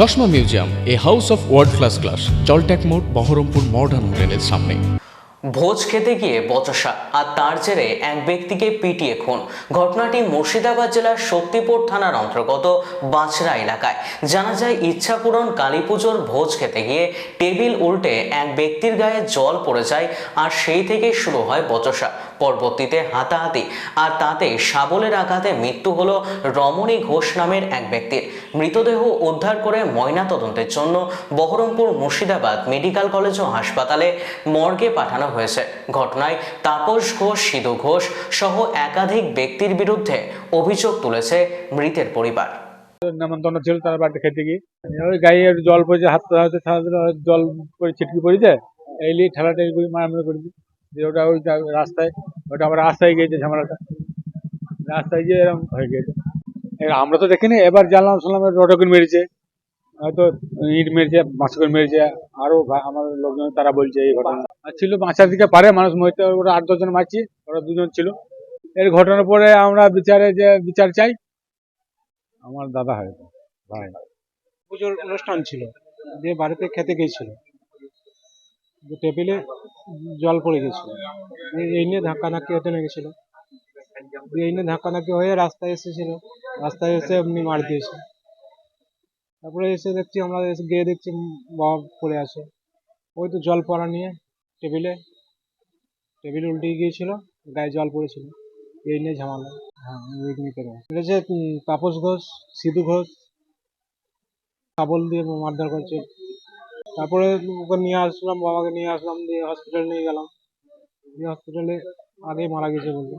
চশমা museum, a house of world class class জলট্যাক মোড়, Baharampur modern হোটেলের সামনে। ভোজ খেতে গিয়ে বচসা, আর তার জেরে এক ব্যক্তিকে পিটিয়ে খুন। ঘটনাটি মুর্শিদাবাদ জেলার শক্তিপুর থানার অন্তর্গত বাঁচড়া এলাকায়। জানা যায়, ইচ্ছাপূরণ কালী পুজোর ভোজ খেতে গিয়ে টেবিল উল্টে এক ব্যক্তির গায়ে জল পড়ে যায়, আর সেই থেকে শুরু হয় বচসা। পরবর্তীতে হাতাহাতি। আর তাতে শাবলের আঘাতে মৃত্যু হলো রমণী ঘোষ নামের এক ব্যক্তির। মৃতদেহ উদ্ধার করে ময়নাতদন্তের জন্য বহরমপুর মুর্শিদাবাদ মেডিকেল কলেজ ও হাসপাতালে মর্গে পাঠানো হয়েছে। ঘটনায় তাপস ঘোষ, সিধু ঘোষ সহ একাধিক ব্যক্তির বিরুদ্ধে অভিযোগ তুলেছে মৃতের পরিবার। নেমন্তন্ন ছিল তার বাড়িতে খেতে গিয়ে। গায়ে জল পড়েছে, হাত জল পড়ে ছিটকি পড়েছে। এই নিয়ে ঠেলাটাই করে মারামারি করে দিই দিয়ে ওটা ওই রাস্তায়, ওটা আমার রাস্তায় গিয়েছে ঝামেলাটা। রাস্তায় গিয়ে এরকম হয়ে এবার আমরা তো দেখিনি, এবার জানলাম, শুনলাম রটকিন মেরেছে। হয়তো ইট মেরেছে, বাঁশকর মেরেছে, আরও আমার লোকজন, তারা বলছে এই ঘটনা। ছিল বাঁচার দিকে পারে, মানুষ মরতে ওরা আট দশজন মারছি, ওরা দুজন ছিল। এর ঘটনার পরে আমরা বিচারে যে, বিচার চাই। আমার দাদা হয়তো ভাই। পুজোর অনুষ্ঠান ছিল। দিয়ে বাড়িতে খেতে গিয়েছিল। টেবিলে জল পড়ে গেছিল। এই নিয়ে ধাক্কাধাক্কি হতে লেগেছিল। দিয়ে এই নিয়ে ধাক্কাধাক্কি হয়ে রাস্তায় এসেছিল। রাস্তায় এসে এমনি মার দিয়েছে। তারপরে এসে দেখছি আমরা এসে গিয়ে দেখছি বাবা পড়ে আছে। ওই তো জল পড়া নিয়ে টেবিলে টেবিল উল্টে গিয়েছিল গায়ে জল পড়েছিল। এই নিয়ে ঝামেলা। হ্যাঁ উম, তাপস ঘোষ সিধু ঘোষ শাবল দিয়ে মারধর করছে। তারপরে ওকে নিয়ে আসলাম, বাবাকে নিয়ে আসলাম, দিয়ে হসপিটাল নিয়ে গেলাম। দিয়ে হসপিটালে আগে মারা গেছে বলতে।